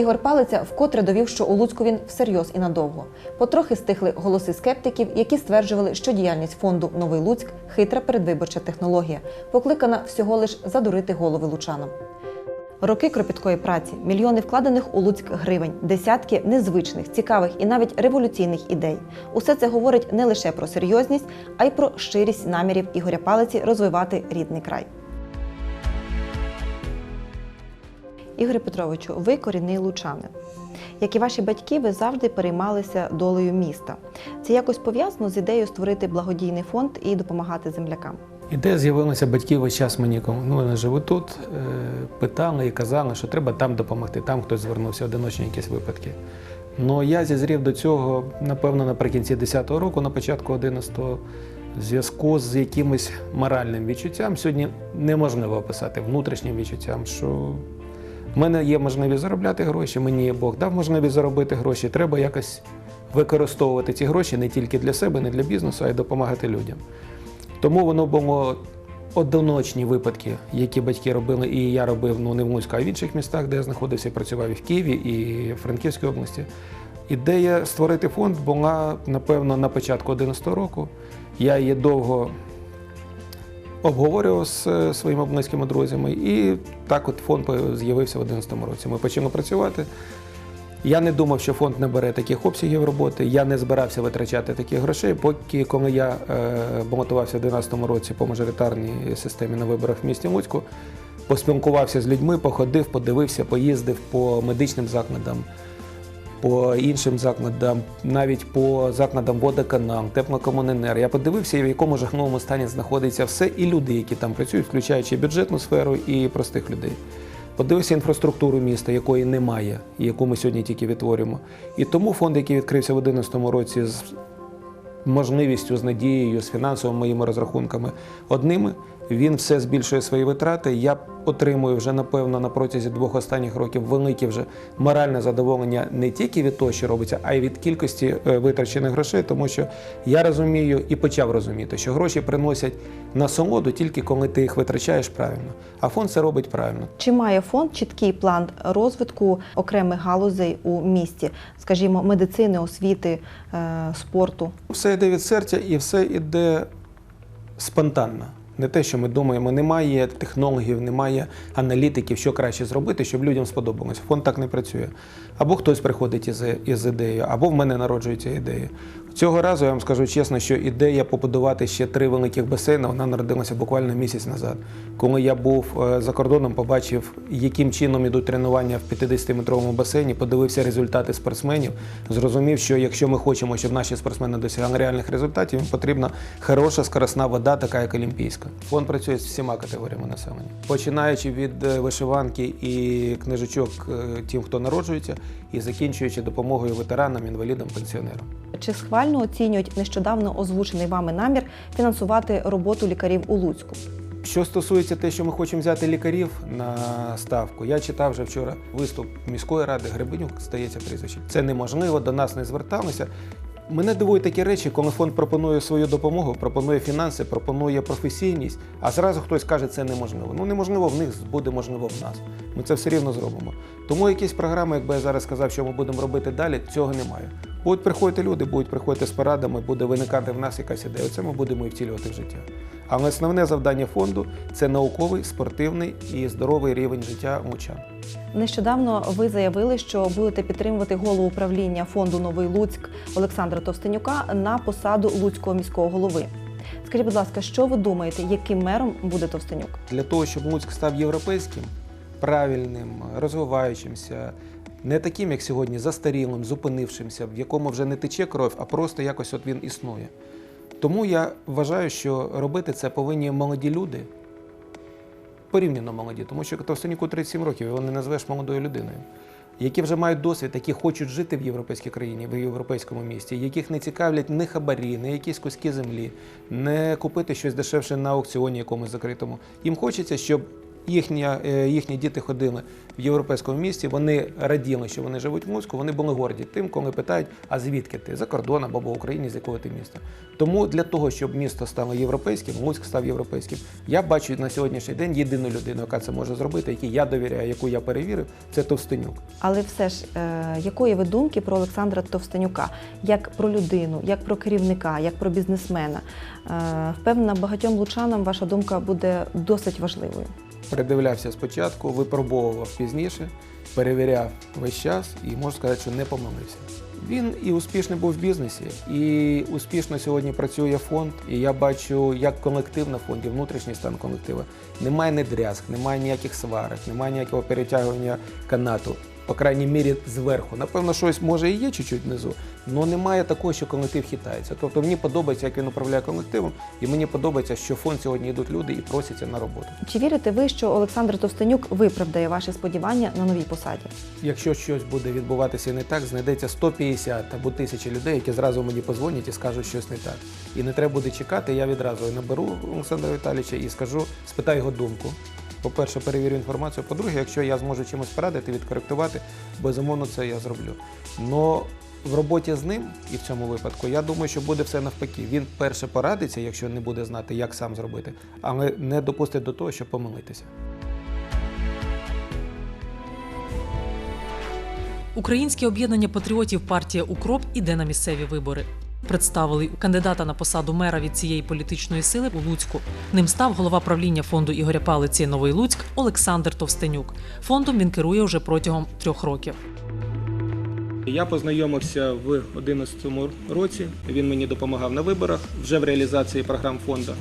Ігор Палиця вкотре довів, що у Луцьку він всерйоз і надовго. Потрохи стихли голоси скептиків, які стверджували, що діяльність фонду Новий Луцьк хитра передвиборча технологія, покликана всього лиш задурити голови лучанам. Роки кропіткої праці, мільйони вкладених у Луцьк гривень, десятки незвичних, цікавих і навіть революційних ідей. Усе це говорить не лише про серйозність, а й про щирість намірів Ігоря Палиці розвивати рідний край. Ігоре Петровичу, ви корінний лучанин. Як і ваші батьки, ви завжди переймалися долею міста. Це якось пов'язано з ідеєю створити благодійний фонд і допомагати землякам. Ідея з'явилася батьки весь час мені, ну, вони живуть тут, е, питали і казали, що треба там допомогти, там хтось звернувся, одиночні якісь випадки. Ну я зізрів до цього, напевно, наприкінці 10-го року, на початку 11-го, в зв'язку з якимось моральним відчуттям. Сьогодні неможливо описати внутрішнім відчуттям, що в мене є можливість заробляти гроші, мені Бог дав можливість заробити гроші. Треба якось використовувати ці гроші не тільки для себе, не для бізнесу, а й допомагати людям. Тому воно було одиночні випадки, які батьки робили, і я робив ну не в Луцьку, а в інших містах, де я знаходився, і працював і в Києві, і в Франківській області. Ідея створити фонд була, напевно, на початку 11 року. Я її довго обговорював з е, своїми близькими друзями, і так от фонд з'явився в 11 році. Ми почали працювати. Я не думав, що фонд набере таких обсягів роботи. Я не збирався витрачати таких грошей, поки коли я е, балотувався в 2012 році по мажоритарній системі на виборах в місті Луцьку, поспілкувався з людьми, походив, подивився, поїздив по медичним закладам, по іншим закладам, навіть по закладам водоканал, теплокомуненер. Я подивився, в якому жахливому стані знаходиться все, і люди, які там працюють, включаючи бюджетну сферу і простих людей. Подивився інфраструктуру міста, якої немає, і яку ми сьогодні тільки відтворюємо. І тому фонд, який відкрився в 2011 році з можливістю, з надією, з фінансовими моїми розрахунками одними, він все збільшує свої витрати. Я отримую вже, напевно, на протязі двох останніх років велике вже моральне задоволення не тільки від того, що робиться, а й від кількості е, витрачених грошей, тому що я розумію і почав розуміти, що гроші приносять насолоду тільки коли ти їх витрачаєш правильно. А фонд це робить правильно. Чи має фонд чіткий план розвитку окремих галузей у місті, скажімо, медицини, освіти, е, спорту? Все йде від серця і все йде спонтанно. Не те, що ми думаємо, немає технологів, немає аналітиків, що краще зробити, щоб людям сподобалось. Фонд так не працює. Або хтось приходить із, із ідеєю, або в мене народжується ідея. Цього разу я вам скажу чесно, що ідея побудувати ще три великих басейни, вона народилася буквально місяць назад. Коли я був е, за кордоном, побачив, яким чином ідуть тренування в 50-метровому басейні, подивився результати спортсменів, зрозумів, що якщо ми хочемо, щоб наші спортсмени досягали реальних результатів, їм потрібна хороша скоросна вода, така як олімпійська. Фонд працює з всіма категоріями населення, починаючи від е, вишиванки і книжечок е, тим, хто народжується, і закінчуючи допомогою ветеранам, інвалідам, пенсіонерам. Чи схвально оцінюють нещодавно озвучений вами намір фінансувати роботу лікарів у Луцьку? Що стосується те, що ми хочемо взяти лікарів на ставку, я читав вже вчора виступ міської ради Гребенюк, стається прізвище. Це неможливо, до нас не зверталися. Мене дивують такі речі, коли фонд пропонує свою допомогу, пропонує фінанси, пропонує професійність, а зразу хтось каже, це неможливо. Ну неможливо в них буде можливо в нас. Ми це все рівно зробимо. Тому якісь програми, якби я зараз сказав, що ми будемо робити далі, цього немає. Будуть приходити люди, будуть приходити з порадами, буде виникати в нас якась ідея. Це ми будемо і втілювати в життя. Але основне завдання фонду це науковий, спортивний і здоровий рівень життя лучан. Нещодавно ви заявили, що будете підтримувати голову управління фонду Новий Луцьк Олександра Товстенюка на посаду Луцького міського голови. Скажіть, будь ласка, що ви думаєте, яким мером буде Товстенюк? Для того, щоб Луцьк став європейським, правильним, розвиваючимся, не таким, як сьогодні, застарілим, зупинившимся, в якому вже не тече кров, а просто якось от він існує. Тому я вважаю, що робити це повинні молоді люди, порівняно молоді, тому що Товстонюку 37 років, його не назвеш молодою людиною, які вже мають досвід, які хочуть жити в європейській країні, в європейському місті, яких не цікавлять не хабарі, не якісь куски землі, не купити щось дешевше на аукціоні якомусь закритому. Їм хочеться, щоб їхня, е, їхні діти ходили в європейському місті, вони раділи, що вони живуть в Луцьку, вони були горді тим, коли питають, а звідки ти? За кордон або в Україні, з якого ти міста. Тому для того, щоб місто стало європейським, Луцьк став європейським, я бачу на сьогоднішній день єдину людину, яка це може зробити, якій я довіряю, яку я перевірив, це Товстенюк. Але все ж, е, якої ви думки про Олександра Товстенюка, як про людину, як про керівника, як про бізнесмена? Е, Впевнена, багатьом лучанам ваша думка буде досить важливою. Передивлявся спочатку, випробовував пізніше, перевіряв весь час і можу сказати, що не помилився. Він і успішний був в бізнесі, і успішно сьогодні працює фонд. І я бачу, як колектив на фонді, внутрішній стан колектива. Немає недрязг, немає ніяких сварок, немає ніякого перетягування канату. По крайній мірі зверху. Напевно, щось може і є чуть-чуть внизу, але немає такого, що колектив хитається. Тобто мені подобається, як він управляє колективом, і мені подобається, що в фонд сьогодні йдуть люди і просяться на роботу. Чи вірите ви, що Олександр Товстенюк виправдає ваші сподівання на новій посаді? Якщо щось буде відбуватися не так, знайдеться 150 або 1000 людей, які зразу мені позвонять і скажуть щось не так. І не треба буде чекати, я відразу наберу Олександра Віталійовича і скажу, спитаю його думку. По-перше, перевірю інформацію. По-друге, якщо я зможу чимось порадити, відкоректувати, безумовно, це я зроблю. Но в роботі з ним і в цьому випадку, я думаю, що буде все навпаки. Він перше порадиться, якщо не буде знати, як сам зробити, але не допустить до того, щоб помилитися. Українське об'єднання патріотів партія Укроп іде на місцеві вибори. Представили кандидата на посаду мера від цієї політичної сили у Луцьку. Ним став голова правління фонду Ігоря Палиці Новий Луцьк Олександр Товстенюк. Фондом він керує вже протягом трьох років. Я познайомився в 2011 році. Він мені допомагав на виборах вже в реалізації програм фонду.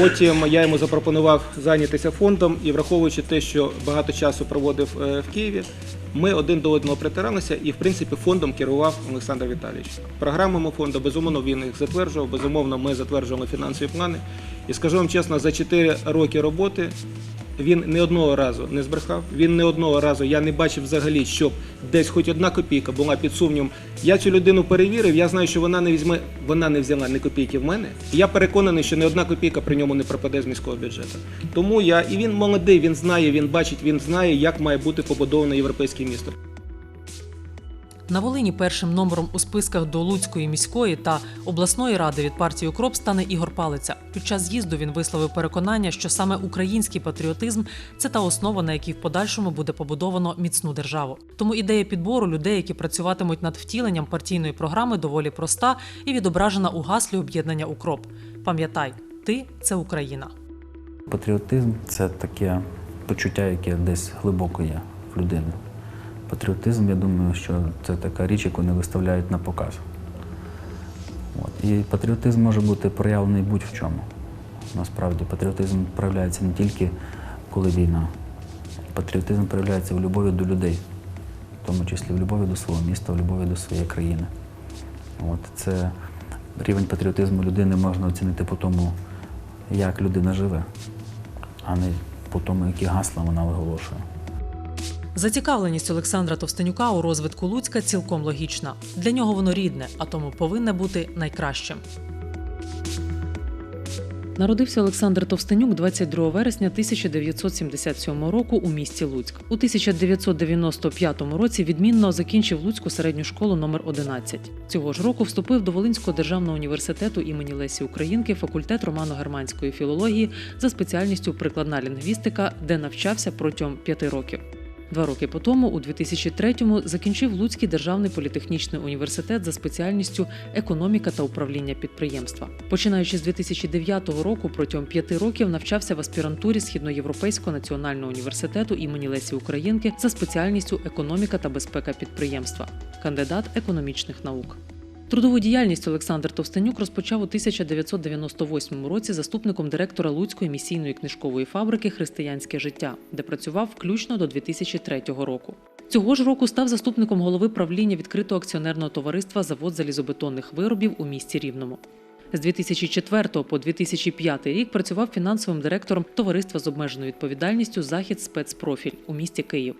Потім я йому запропонував зайнятися фондом і враховуючи те, що багато часу проводив е, в Києві, ми один до одного притиралися і, в принципі, фондом керував Олександр Віталійович. Програмами фонду, безумовно, він їх затверджував, безумовно, ми затверджували фінансові плани. І скажу вам чесно, за 4 роки роботи він не одного разу не збрехав. Він не одного разу я не бачив взагалі, щоб десь хоч одна копійка була під сумнівом. Я цю людину перевірив. Я знаю, що вона не візьме, вона не взяла ні копійки в мене. Я переконаний, що не одна копійка при ньому не пропаде з міського бюджету. Тому я і він молодий, він знає, він бачить, він знає, як має бути побудоване європейське місто. На Волині першим номером у списках до Луцької міської та обласної ради від партії Укроп стане Ігор Палиця. Під час з'їзду він висловив переконання, що саме український патріотизм це та основа, на якій в подальшому буде побудовано міцну державу. Тому ідея підбору людей, які працюватимуть над втіленням партійної програми, доволі проста і відображена у гаслі об'єднання Укроп. Пам'ятай, ти це Україна. Патріотизм це таке почуття, яке десь глибоко є в людини. Патріотизм, я думаю, що це така річ, яку не виставляють на показ. От. І патріотизм може бути проявлений будь-в чому. Насправді, патріотизм проявляється не тільки коли війна. Патріотизм проявляється в любові до людей, в тому числі в любові до свого міста, в любові до своєї країни. От. Це рівень патріотизму людини можна оцінити по тому, як людина живе, а не по тому, які гасла вона виголошує. Зацікавленість Олександра Товстенюка у розвитку Луцька цілком логічна. Для нього воно рідне, а тому повинне бути найкращим. Народився Олександр Товстенюк 22 вересня 1977 року у місті Луцьк. У 1995 році відмінно закінчив Луцьку середню школу номер 11. Цього ж року вступив до Волинського державного університету імені Лесі Українки, факультет романо-германської філології за спеціальністю прикладна лінгвістика, де навчався протягом п'яти років. Два роки по тому, у 2003-му, закінчив Луцький державний політехнічний університет за спеціальністю економіка та управління підприємства. Починаючи з 2009 року, протягом п'яти років навчався в аспірантурі Східноєвропейського національного університету імені Лесі Українки за спеціальністю економіка та безпека підприємства, кандидат економічних наук. Трудову діяльність Олександр Товстенюк розпочав у 1998 році заступником директора Луцької місійної книжкової фабрики Християнське життя, де працював включно до 2003 року. Цього ж року став заступником голови правління відкритого акціонерного товариства Завод залізобетонних виробів у місті Рівному. З 2004 по 2005 рік працював фінансовим директором товариства з обмеженою відповідальністю Захід спецпрофіль у місті Київ.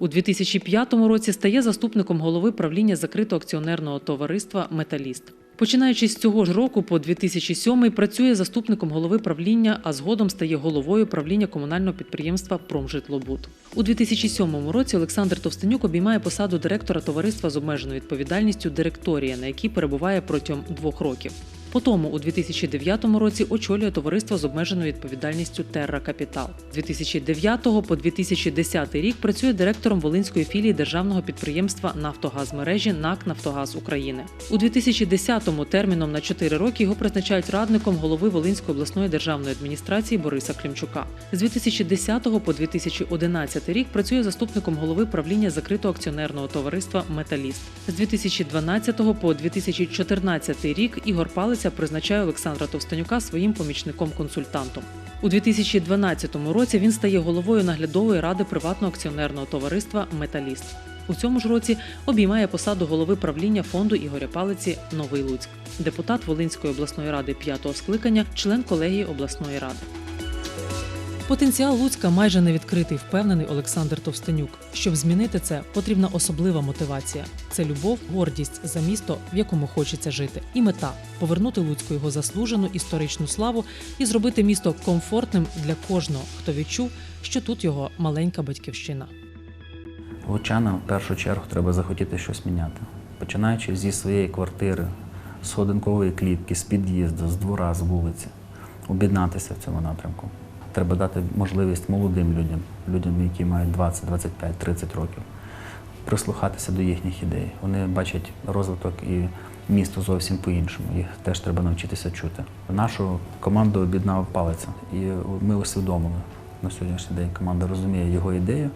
У 2005 році стає заступником голови правління закритого акціонерного товариства Металіст. Починаючи з цього ж року по 2007 працює заступником голови правління, а згодом стає головою правління комунального підприємства Промжитлобуд. У 2007 році Олександр Товстенюк обіймає посаду директора товариства з обмеженою відповідальністю Директорія, на якій перебуває протягом двох років. Потому у 2009 році очолює товариство з обмеженою відповідальністю Терра Капітал. З 2009 по 2010 рік працює директором Волинської філії державного підприємства Нафтогазмережі НАК Нафтогаз України. У 2010-му терміном на 4 роки його призначають радником голови Волинської обласної державної адміністрації Бориса Клімчука. З 2010 по 2011 рік працює заступником голови правління закритого акціонерного товариства Металіст. З 2012 по 2014 рік Ігор Палиця призначає Олександра Товстенюка своїм помічником-консультантом. У 2012 році він стає головою наглядової ради приватного акціонерного товариства Металіст. У цьому ж році обіймає посаду голови правління фонду Ігоря Палиці Новий Луцьк, депутат Волинської обласної ради п'ятого скликання, член колегії обласної ради. Потенціал Луцька майже не відкритий, впевнений Олександр Товстенюк. Щоб змінити це, потрібна особлива мотивація. Це любов, гордість за місто, в якому хочеться жити, і мета повернути Луцьку його заслужену історичну славу і зробити місто комфортним для кожного, хто відчув, що тут його маленька батьківщина. Лучанам в першу чергу треба захотіти щось міняти. Починаючи зі своєї квартири, з сходинкової клітки, з під'їзду, з двора, з вулиці, об'єднатися в цьому напрямку. Треба дати можливість молодим людям, людям, які мають 20, 25, 30 років, прислухатися до їхніх ідей. Вони бачать розвиток і місто зовсім по-іншому. Їх теж треба навчитися чути. Нашу команду об'єднав палиця, і ми усвідомили на сьогоднішній день. Команда розуміє його ідею,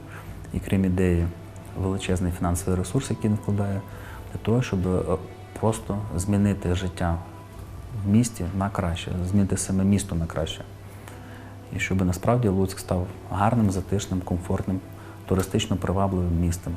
і крім ідеї, величезний фінансовий ресурс, який він вкладає, для того, щоб е, просто змінити життя в місті на краще, змінити саме місто на краще. І щоб насправді Луцьк став гарним, затишним, комфортним, туристично привабливим містом.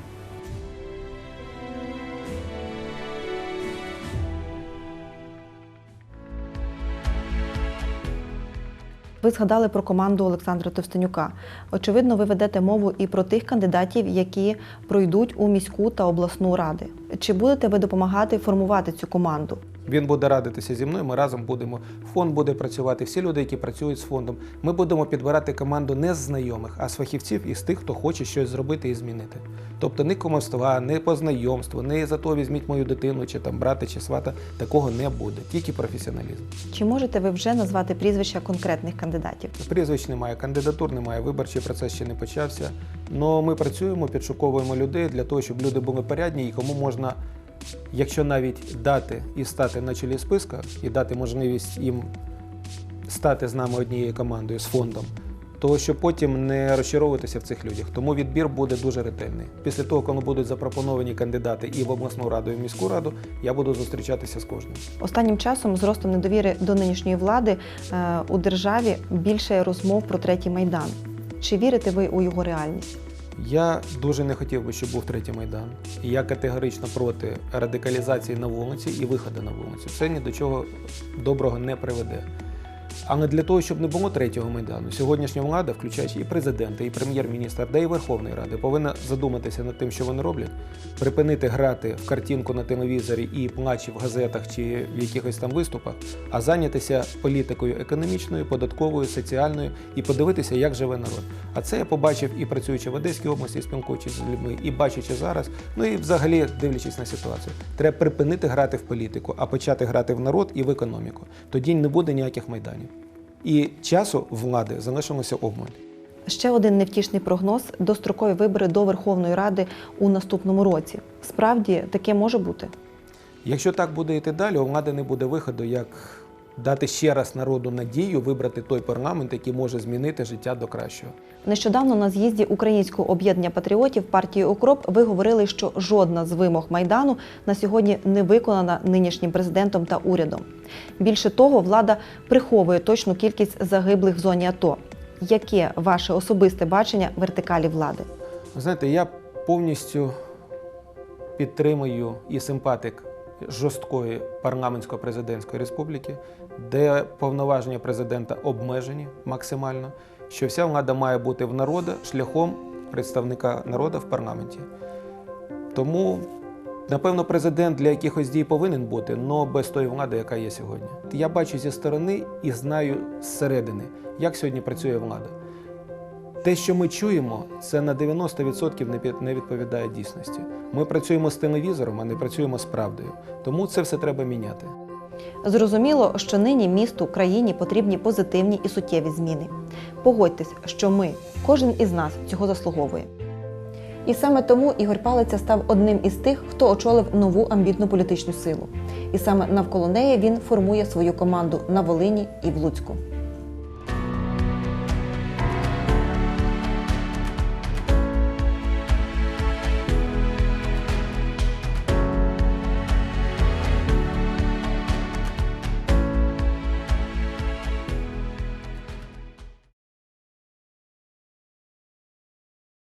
Ви згадали про команду Олександра Товстенюка. Очевидно, ви ведете мову і про тих кандидатів, які пройдуть у міську та обласну ради. Чи будете ви допомагати формувати цю команду? Він буде радитися зі мною. Ми разом будемо. Фонд буде працювати. Всі люди, які працюють з фондом. Ми будемо підбирати команду не з знайомих, а з фахівців і з тих, хто хоче щось зробити і змінити. Тобто ні комоства, ні по знайомству, ні за то візьміть мою дитину, чи там брата, чи свата. Такого не буде. Тільки професіоналізм. Чи можете ви вже назвати прізвища конкретних кандидатів? Прізвищ немає, кандидатур немає, виборчий процес ще не почався. Але ми працюємо, підшуковуємо людей для того, щоб люди були порядні і кому можна, якщо навіть дати і стати на чолі списка, і дати можливість їм стати з нами однією командою, з фондом, то щоб потім не розчаровуватися в цих людях. Тому відбір буде дуже ретельний. Після того, коли будуть запропоновані кандидати і в обласну раду, і в міську раду, я буду зустрічатися з кожним. Останнім часом з ростом недовіри до нинішньої влади е, у державі більше розмов про третій майдан. Чи вірите ви у його реальність? Я дуже не хотів би, щоб був третій майдан. Я категорично проти радикалізації на вулиці і виходу на вулицю. Це ні до чого доброго не приведе. Але для того, щоб не було третього майдану, сьогоднішня влада, включаючи і президента, і прем'єр-міністра, да і Верховної Ради, повинна задуматися над тим, що вони роблять, припинити грати в картинку на телевізорі і плачі в газетах чи в якихось там виступах, а зайнятися політикою економічною, податковою, соціальною і подивитися, як живе народ. А це я побачив і працюючи в Одеській області, спілкуючись з людьми, і бачачи зараз, ну і взагалі дивлячись на ситуацію. Треба припинити грати в політику, а почати грати в народ і в економіку. Тоді не буде ніяких майданів. І часу влади залишилося обмаль. Ще один невтішний прогноз дострокові вибори до Верховної Ради у наступному році. Справді таке може бути. Якщо так буде йти далі, у влади не буде виходу, як дати ще раз народу надію вибрати той парламент, який може змінити життя до кращого. Нещодавно на з'їзді Українського об'єднання патріотів партії Укроп ви говорили, що жодна з вимог майдану на сьогодні не виконана нинішнім президентом та урядом. Більше того, влада приховує точну кількість загиблих в зоні АТО. Яке ваше особисте бачення вертикалі влади? Ви знаєте, я повністю підтримую і симпатик жорсткої парламентсько-президентської республіки, де повноваження президента обмежені максимально, що вся влада має бути в народу шляхом представника народу в парламенті. Тому Напевно, президент для якихось дій повинен бути, але без тої влади, яка є сьогодні. Я бачу зі сторони і знаю зсередини, як сьогодні працює влада. Те, що ми чуємо, це на 90% не відповідає дійсності. Ми працюємо з телевізором, а не працюємо з правдою. Тому це все треба міняти. Зрозуміло, що нині місту, країні потрібні позитивні і суттєві зміни. Погодьтесь, що ми, кожен із нас цього заслуговує. І саме тому Ігор Палиця став одним із тих, хто очолив нову амбітну політичну силу. І саме навколо неї він формує свою команду на Волині і в Луцьку.